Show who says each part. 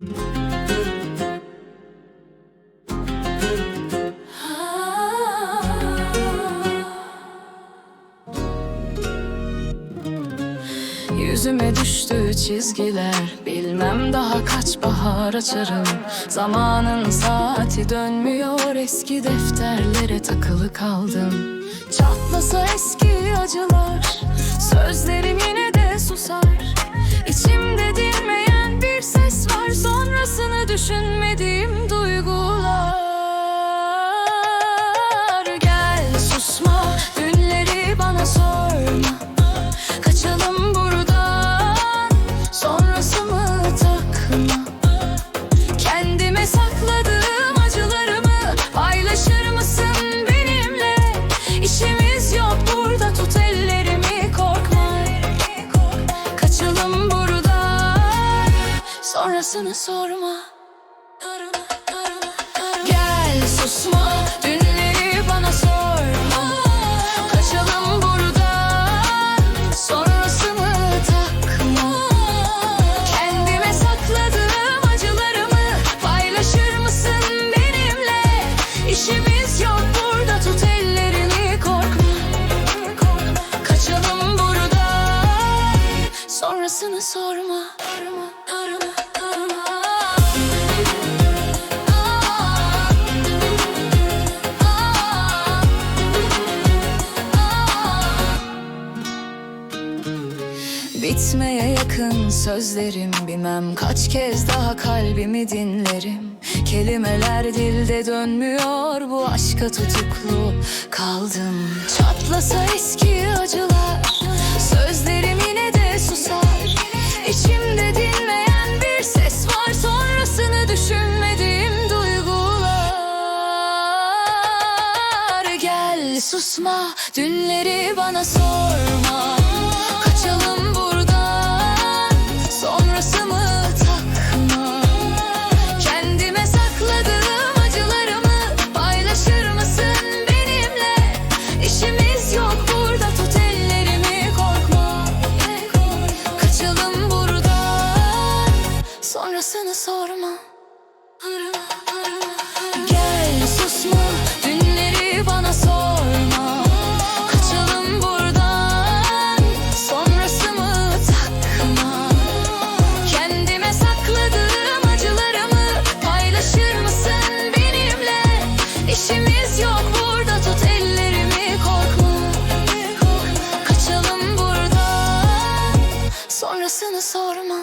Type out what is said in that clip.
Speaker 1: Yüzüme düştü çizgiler Bilmem daha kaç bahar açarım. Zamanın saati dönmüyor Eski defterlere takılı kaldım. Çatlasa eski acılar Sözlerim Sonrasını sorma. Gel susma Dünleri bana sorma. Kaçalım buradan Sonrasını takma. Kendime sakladığım acılarımı Paylaşır mısın benimle? İşimiz Bitmeye yakın sözlerim. Bilmem kaç kez daha kalbimi dinlerim. Kelimeler dilde dönmüyor bu aşka tutuklu kaldım. Çatlasa eski acılar sözlerim yine de susar. İçimde dinmeyen bir ses var sonrasını düşünmediğim duygular. Gel susma dünleri bana sorma sorma. Gel susma dünleri bana sorma. Kaçalım buradan sonrası mı takma. Kendime sakladığım acılarımı paylaşır mısın benimle? İşimiz yok burada tut ellerimi korkma. Kaçalım buradan sonrasını sorma.